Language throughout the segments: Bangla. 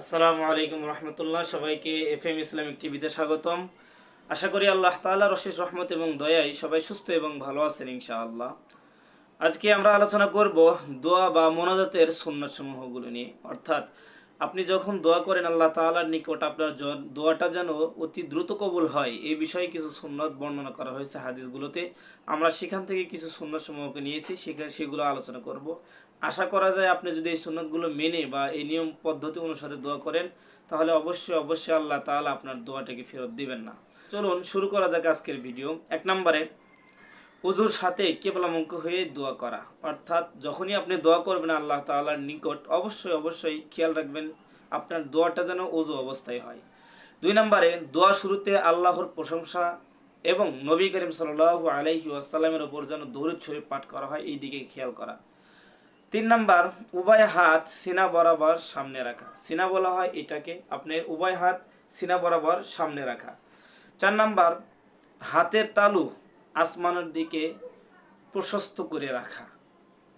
আসসালামু আলাইকুম রহমতুল্লাহ। সবাইকে এফ এম ইসলামিক টিভিতে স্বাগতম। আশা করি আল্লাহ তালা রশিদ রহমত এবং দয়াই সবাই সুস্থ এবং ভালো আছেন ইনশাআল্লাহ। আজকে আমরা আলোচনা করব দোয়া বা মোনাজাতের সন্ন্যাসমূহগুলো সমূহগুলো নিয়ে। অর্থাৎ আপনি যখন দোয়া করেন, আল্লাহ তাআলার নিকট আপনার দোয়াটা যেন অতি দ্রুত কবুল হয়। এই বিষয়ে কিছু সুন্নত বর্ণনা করা হয়েছে হাদিসগুলোতে। আমরা সেখান থেকে কিছু সুন্নত সমূহকে নিয়েছি সেখানে সেগুলো আলোচনা করব। আশা করা যায় আপনি যদি এই সুন্নতগুলো মেনে বা এই নিয়ম পদ্ধতি অনুসারে দোয়া করেন, তাহলে অবশ্যই অবশ্যই আল্লাহ তাআলা আপনার দোয়াটাকে ফেরত দিবেন না। চলুন, শুরু করা যাক আজকের ভিডিও। এক নম্বরে উজুর সাথে কেবলামুখ হয়ে দোয়া করা। অর্থাৎ যখনই আপনি দোয়া করবেন আল্লাহ তাআলার নিকট, অবশ্যই অবশ্যই খেয়াল রাখবেন আপনার দোয়াটা যেন উজু অবস্থায় হয়। দুই নম্বরে, দোয়া শুরুতে আল্লাহর প্রশংসা এবং নবী করিম সাল্লাল্লাহু আলাইহি ওয়াসাল্লামের উপর যেন দরুদ শরীফ পাঠ করা হয়, এই দিকে খেয়াল করা। তিন নাম্বার, উভয় হাত সিনা বরাবর সামনে রাখা। সিনা বলা হয় এটাকে আপনি উভয় হাত সিনা বরাবর সামনে রাখা। চার নাম্বার, হাতের তালু আসমানের দিকে প্রশস্ত করে রাখা।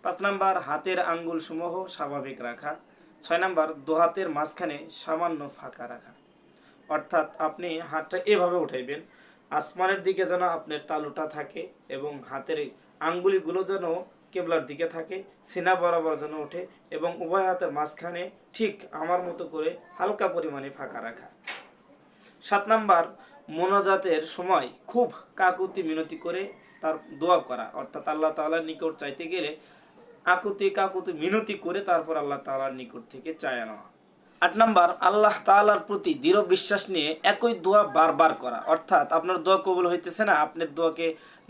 পাঁচ নাম্বার, হাতের আঙ্গুল সমূহ স্বাভাবিক রাখা। ছয় নাম্বার হাতের মাঝখানে সামান্য ফাঁকা রাখা। অর্থাৎ আপনি হাতটা এভাবে উঠাইবেন, আসমানের দিকে যেন আপনার তালুটা থাকে এবং হাতের আঙ্গুলিগুলো যেন কেবলার দিকে থাকে, সিনা বরাবর যেন ওঠে এবং উভয় হাতের মাঝখানে ঠিক আমার মতো করে হালকা পরিমাণে ফাঁকা রাখা। সাত নাম্বার মোনাজাতের সময় খুব কাকুতি মিনতি করে তার দোয়া করা। অর্থাৎ আল্লাহ তাআলার নিকট চাইতে গেলে আকুতি কাকুতি মিনতি করে তারপর আল্লাহ তাআলার নিকট থেকে চায় নেওয়া। আট নাম্বার, আল্লাহ তালার প্রতি দৃঢ় বিশ্বাস নিয়ে একই দোয়া বারবার করা। অর্থাৎ আপনার দোয়া কবুল হইতেছে না আপনার দোয়াকে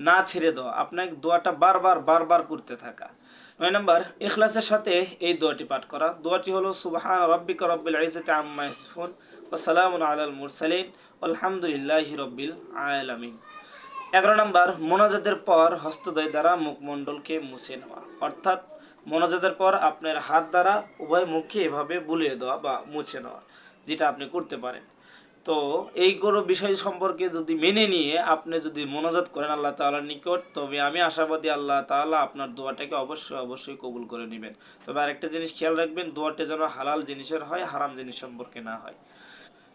না ছেড়ে দেওয়া। আপনার দোয়াটা বারবার বারবার করতে থাকা। নয় নাম্বার, ইখলাসের সাথে এই দোয়াটি পাঠ করা। দোয়াটি হলো, সুবহান রব্বিকা রব্বিল ইজ্জাতি আম্মা ইয়াসিফুন ওয়া সালামুন আলাল মুরসালিন আলহামদুলিল্লাহি রব্বিল আলামিন। এগারো নম্বর, মোনাজাতের পর হস্তদয় দ্বারা মুখমণ্ডলকে মুছে নেওয়া। অর্থাৎ মোনাজাতের পর আপনার হাত দ্বারা উভয় মুখে এভাবে বুলিয়ে দেওয়া বা মুছে নেওয়া, যেটা আপনি করতে পারেন। তো এই কোনো বিষয় সম্পর্কে যদি মেনে নিয়ে আপনি যদি মোনাজাত করেন আল্লাহ তাআলার নিকট, তবে আমি আশাবাদী আল্লাহ তাআলা আপনার দোয়াটাকে অবশ্যই অবশ্যই কবুল করে নেবেন। তবে আরেকটা জিনিস খেয়াল রাখবেন, দোয়াটা যেন হালাল জিনিসের হয়, হারাম জিনিস সম্পর্কে না হয়।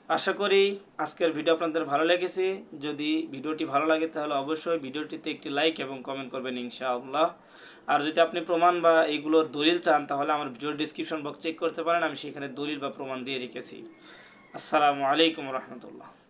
আশা করি আজকের ভিডিও আপনাদের ভালো লেগেছে। যদি ভিডিওটি ভালো লাগে, তাহলে অবশ্যই ভিডিওটিতে একটি লাইক এবং কমেন্ট করবেন ইনশাআল্লাহ। আর যদি আপনি প্রমাণ বা এইগুলোর দলিল চান, তাহলে আমার ভিডিওর ডিসক্রিপশন বক্স চেক করতে পারেন। আমি সেখানে দলিল বা প্রমাণ দিয়ে রেখেছি। আসসালামু আলাইকুম রহমতুল্লাহ।